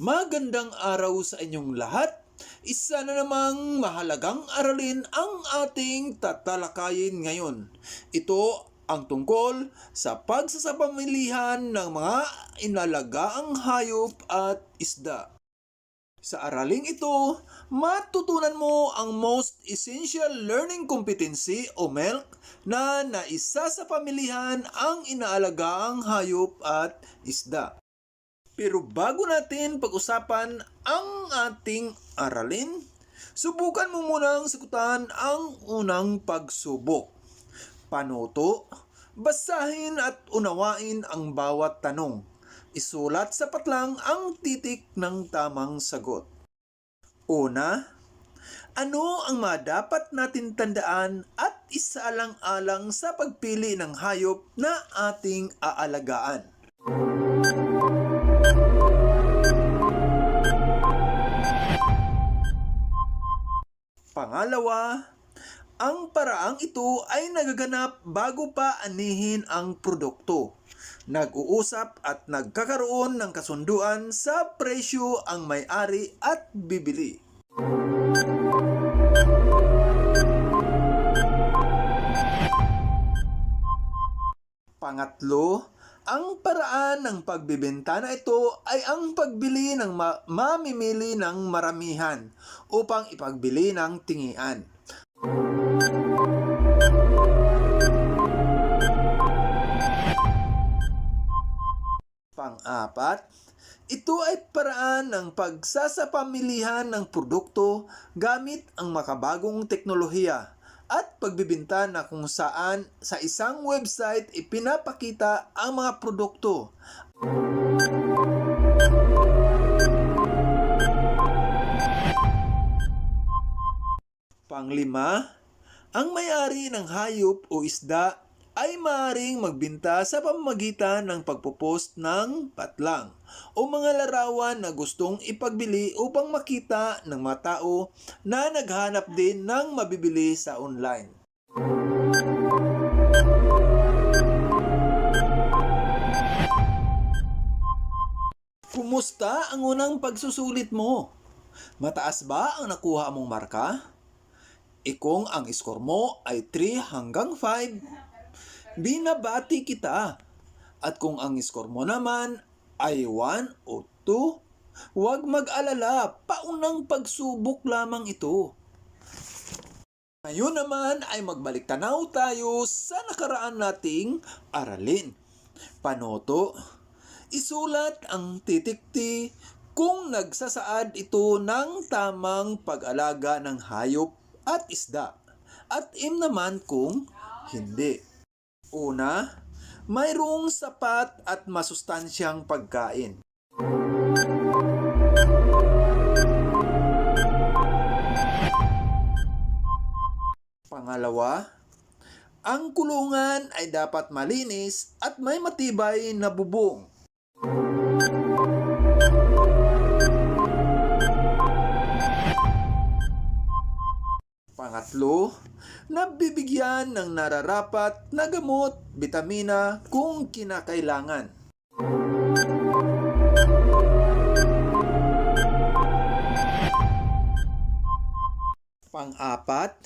Magandang araw sa inyong lahat. Isa na namang mahalagang aralin ang ating tatalakayin ngayon. Ito ang tungkol sa pagsasapamilihan ng mga inalagaang hayop at isda. Sa araling ito, matutunan mo ang most essential learning competency o MELC na naisa sa pamilihan ang inaalagaang hayop at isda. Pero bago natin pag-usapan ang ating aralin, subukan mo munang sagutan ang unang pagsubok. Panuto, basahin at unawain ang bawat tanong. Isulat sapat lang ang titik ng tamang sagot. Una, ano ang mga dapat natin tandaan at isaalang-alang sa pagpili ng hayop na ating aalagaan? Pangalawa, ang paraang ito ay nagaganap bago pa anihin ang produkto. Nag-uusap at nagkakaroon ng kasunduan sa presyo ang may-ari at bibili. Pangatlo, ang paraan ng pagbibenta na ito ay ang pagbili ng ma- mamimili ng maramihan upang ipagbili ng tingian. Pang-apat, ito ay paraan ng pagsasapamilihan ng produkto gamit ang makabagong teknolohiya at pagbibinta na kung saan sa isang website ipinapakita ang mga produkto. Panglima, ang may-ari ng hayop o isda ay maaaring magbinta sa pamamagitan ng pagpopost ng patlang o mga larawan na gustong ipagbili upang makita ng mga tao na naghanap din ng mabibili sa online. Kumusta ang unang pagsusulit mo? Mataas ba ang nakuha mong marka? Ikong ang score mo ay 3 hanggang 5, binabati kita. At kung ang score mo naman ay 1 o 2, huwag mag-alala, paunang pagsubok lamang ito. Ngayon naman ay magbalik tanaw tayo sa nakaraan nating aralin. Panoto, isulat ang titikti kung nagsasaad ito ng tamang pag-alaga ng hayop at isda. At im naman kung hindi. Una, mayroong sapat at masustansyang pagkain. Pangalawa, ang kulungan ay dapat malinis at may matibay na bubong. Pangatlo, nabibigyan ng nararapat na gamot, bitamina kung kinakailangan. Pang-apat,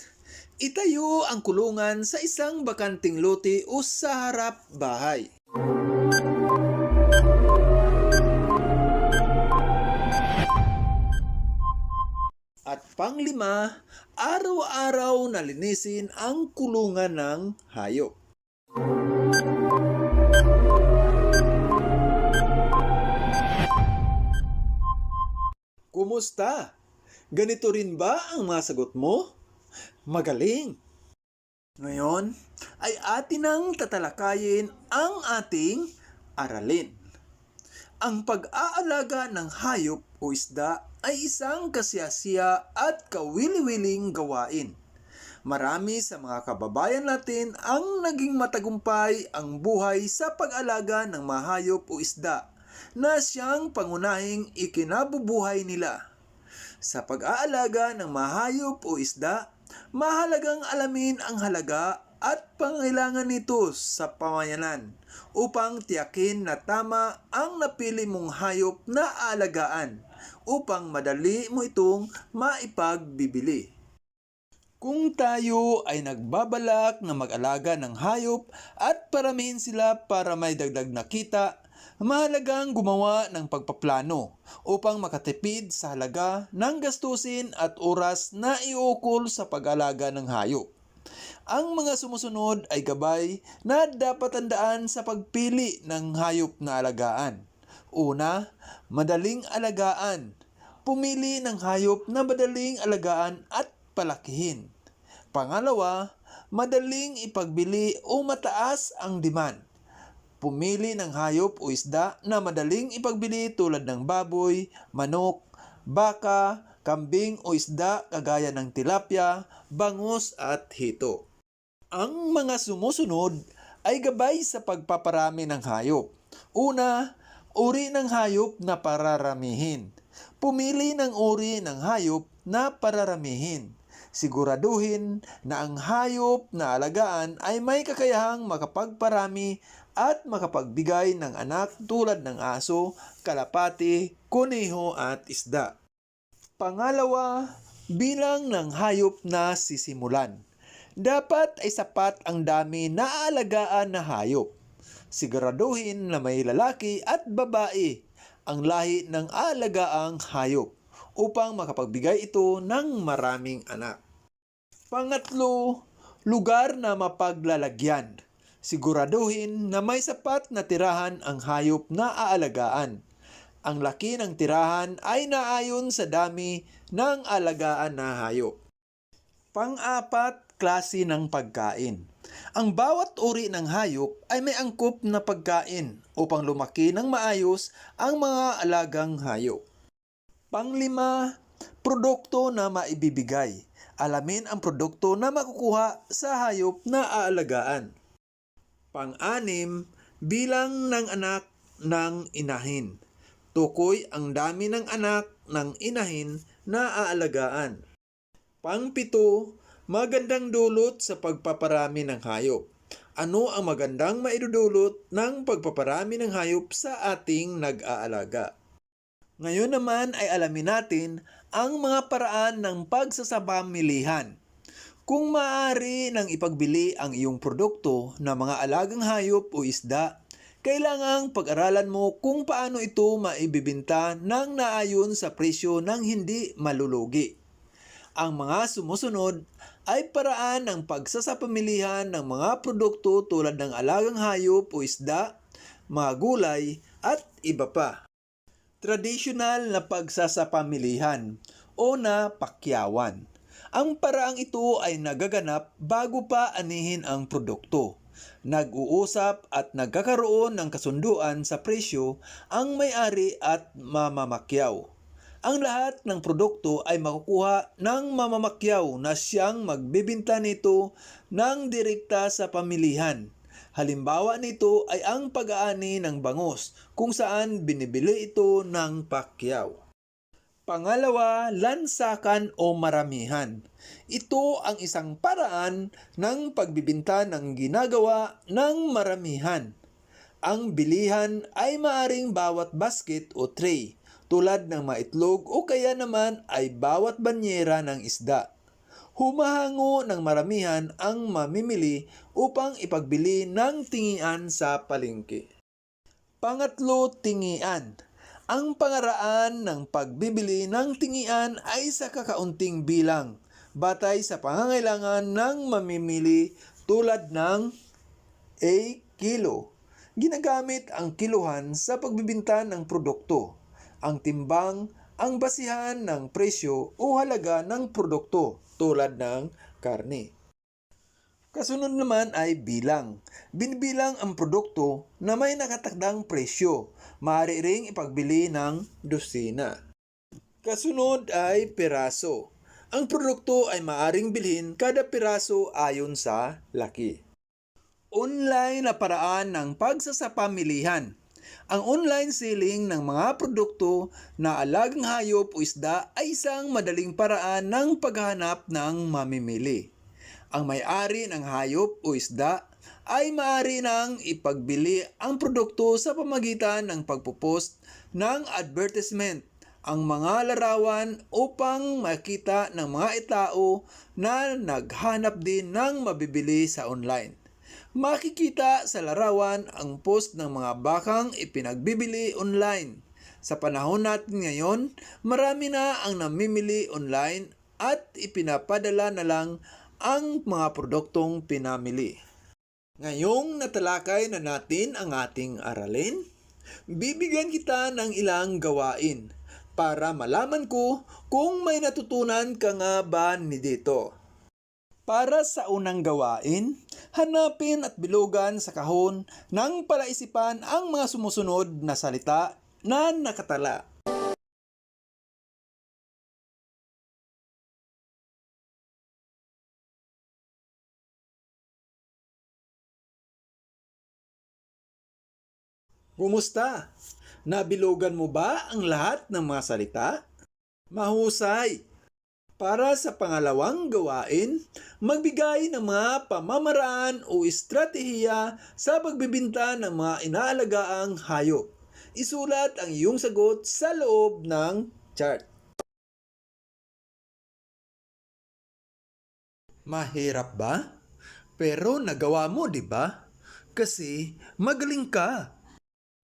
itayo ang kulungan sa isang bakanting lote o sa harap bahay. At panglima, araw-araw na linisin ang kulungan ng hayop. Kumusta? Ganito rin ba ang mga sagot mo? Magaling! Ngayon ay atin nang tatalakayin ang ating aralin. Ang pag-aalaga ng hayop o isda ay isang kasiyasiya at kawili-wiling gawain. Marami sa mga kababayan natin ang naging matagumpay ang buhay sa pag-alaga ng mga hayop o isda na siyang pangunahing ikinabubuhay nila. Sa pag-aalaga ng mga hayop o isda, mahalagang alamin ang halaga at pangailangan nito sa pamayanan upang tiyakin na tama ang napili mong hayop na aalagaan upang madali mo itong maipagbibili. Kung tayo ay nagbabalak na mag-alaga ng hayop at paramihin sila para may dagdag na kita, mahalagang gumawa ng pagpaplano upang makatipid sa halaga ng gastusin at oras na iukol sa pag-alaga ng hayop. Ang mga sumusunod ay gabay na dapat tandaan sa pagpili ng hayop na alagaan. Una, madaling alagaan. Pumili ng hayop na madaling alagaan at palakihin. Pangalawa, madaling ipagbili o mataas ang demand. Pumili ng hayop o isda na madaling ipagbili tulad ng baboy, manok, baka, kambing o isda kagaya ng tilapia, bangus at hito. Ang mga sumusunod ay gabay sa pagpaparami ng hayop. Una, uri ng hayop na pararamihin. Pumili ng uri ng hayop na pararamihin. Siguraduhin na ang hayop na alagaan ay may kakayahang makapagparami at makapagbigay ng anak tulad ng aso, kalapati, kuneho at isda. Pangalawa, bilang ng hayop na sisimulan. Dapat ay sapat ang dami na aalagaan na hayop. Siguraduhin na may lalaki at babae ang lahi ng alagaang hayop upang makapagbigay ito ng maraming anak. Pangatlo, lugar na mapaglalagyan. Siguraduhin na may sapat na tirahan ang hayop na aalagaan. Ang laki ng tirahan ay naayon sa dami ng alagaan na hayop. Pang-apat, klase ng pagkain. Ang bawat uri ng hayop ay may angkop na pagkain upang lumaki ng maayos ang mga alagang hayop. Panglima, produkto na maibibigay. Alamin ang produkto na makukuha sa hayop na aalagaan. Pang-anim, bilang ng anak ng inahin. Tukoy ang dami ng anak ng inahin na aalagaan. Pangpito, magandang dulot sa pagpaparami ng hayop. Ano ang magandang maidudulot ng pagpaparami ng hayop sa ating nag-aalaga? Ngayon naman ay alamin natin ang mga paraan ng pagsasabamilihan. Kung maaari nang ipagbili ang iyong produkto na mga alagang hayop o isda, kailangang pag-aralan mo kung paano ito maibibinta ng naayon sa presyo ng hindi malulugi. Ang mga sumusunod ay paraan ng pagsasapamilihan ng mga produkto tulad ng alagang hayop o isda, mga gulay at iba pa. Traditional na pagsasapamilihan o na pakyawan. Ang paraang ito ay nagaganap bago pa anihin ang produkto. Nag-uusap at nagkakaroon ng kasunduan sa presyo ang may-ari at mamamakyaw. Ang lahat ng produkto ay makukuha ng mamamakyaw na siyang magbibinta nito ng direkta sa pamilihan. Halimbawa nito ay ang pag-aani ng bangus kung saan binibili ito ng pakyaw. Pangalawa, lansakan o maramihan. Ito ang isang paraan ng pagbibinta ng ginagawa ng maramihan. Ang bilihan ay maaring bawat basket o tray, tulad ng maitlog o kaya naman ay bawat banyera ng isda. Humahango ng maramihan ang mamimili upang ipagbili ng tingian sa palengke. Pangatlo, tingian. Ang pangaraan ng pagbibili ng tingian ay sa kakaunting bilang, batay sa pangangailangan ng mamimili tulad ng A. Kilo. Ginagamit ang kiluhan sa pagbibinta ng produkto. Ang timbang ang basihan ng presyo o halaga ng produkto tulad ng karne. Kasunod naman ay bilang. Binibilang ang produkto na may nakatakdang presyo. Maaari ring ipagbili ng dosina. Kasunod ay piraso. Ang produkto ay maaring bilhin kada piraso ayon sa laki. Online na paraan ng pagsasapamilihan. Ang online selling ng mga produkto na alagang hayop o isda ay isang madaling paraan ng paghahanap ng mamimili. Ang may-ari ng hayop o isda ay maaari nang ipagbili ang produkto sa pamagitan ng pagpupost ng advertisement ang mga larawan upang makita ng mga itao na naghanap din ng mabibili sa online. Makikita sa larawan ang post ng mga bakang ipinagbibili online. Sa panahon natin ngayon, marami na ang namimili online at ipinapadala na lang ang mga produktong pinamili. Ngayong natalakay na natin ang ating aralin, bibigyan kita ng ilang gawain para malaman ko kung may natutunan ka nga ba ni dito. Para sa unang gawain, hanapin at bilugan sa kahon ng palaisipan ang mga sumusunod na salita na nakatala. Kumusta? Nabilugan mo ba ang lahat ng mga salita? Mahusay! Para sa pangalawang gawain, magbigay ng mga pamamaraan o estratehiya sa pagbibinta ng mga inaalagaang hayop. Isulat ang iyong sagot sa loob ng chart. Mahirap ba? Pero nagawa mo, di ba? Kasi magaling ka.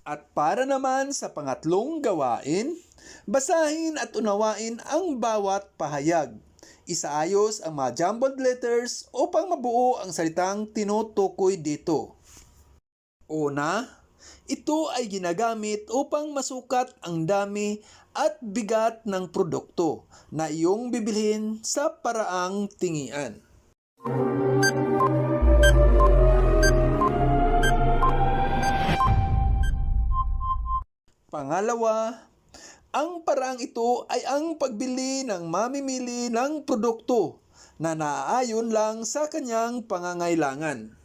At para naman sa pangatlong gawain, basahin at unawain ang bawat pahayag. Isaayos ang mga jumbled letters upang mabuo ang salitang tinutukoy dito. Una, ito ay ginagamit upang masukat ang dami at bigat ng produkto na iyong bibilhin sa paraang tingian. Pangalawa, ang paraang ito ay ang pagbili ng mamimili ng produkto na naaayon lang sa kanyang pangangailangan.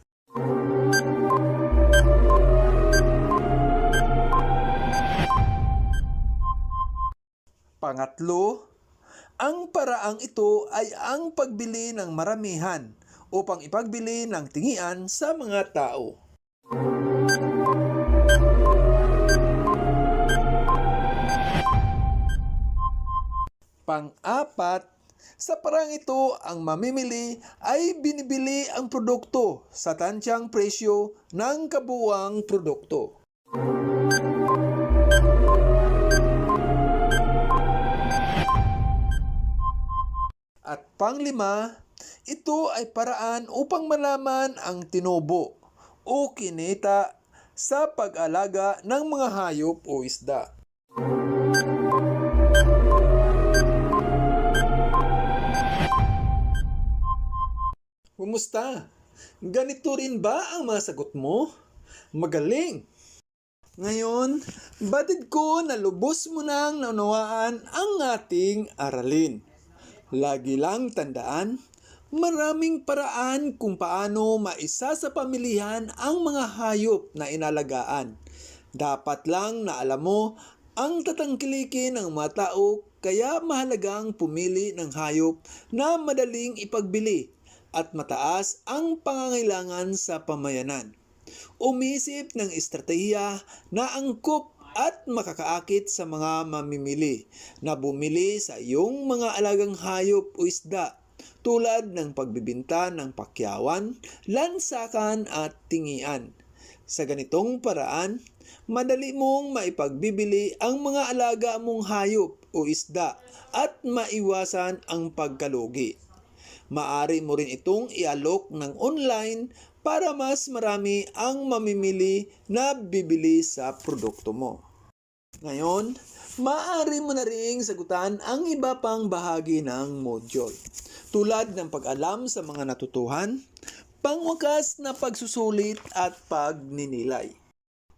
Pangatlo, ang paraang ito ay ang pagbili ng maramihan upang ipagbili ng tingian sa mga tao. Pang-apat, sa parang ito ang mamimili ay binibili ang produkto sa tansyang presyo ng kabuwang produkto. At panglima, ito ay paraan upang malaman ang tinubo o kinita sa pag-alaga ng mga hayop o isda. Kumusta? Ganito rin ba ang mga sagot mo? Magaling! Ngayon, batid ko na lubos mo nang naunawaan ang ating aralin. Lagi lang tandaan, maraming paraan kung paano maisa sa pamilihan ang mga hayop na inalagaan. Dapat lang na alam mo ang tatangkilikin ng mga tao kaya mahalagang pumili ng hayop na madaling ipagbili at mataas ang pangangailangan sa pamayanan. Umisip ng estratehiya na angkop at makakaakit sa mga mamimili na bumili sa iyong mga alagang hayop o isda tulad ng pagbibinta ng pakyawan, lansakan at tingian. Sa ganitong paraan, madali mong maipagbibili ang mga alaga mong hayop o isda at maiwasan ang pagkalugi. Maari mo rin itong ialok ng online para mas marami ang mamimili na bibili sa produkto mo. Ngayon, maaari mo na ring sagutan ang iba pang bahagi ng module. Tulad ng pag-alam sa mga natutuhan, pangwakas na pagsusulit at pagninilay.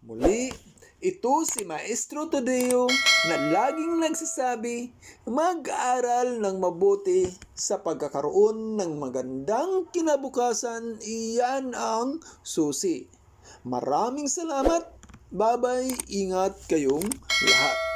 Muli, ito si Maestro Tadeo na laging nagsasabi, mag-aral ng mabuti sa pagkakaroon ng magandang kinabukasan, iyan ang susi. Maraming salamat, babay, ingat kayong lahat.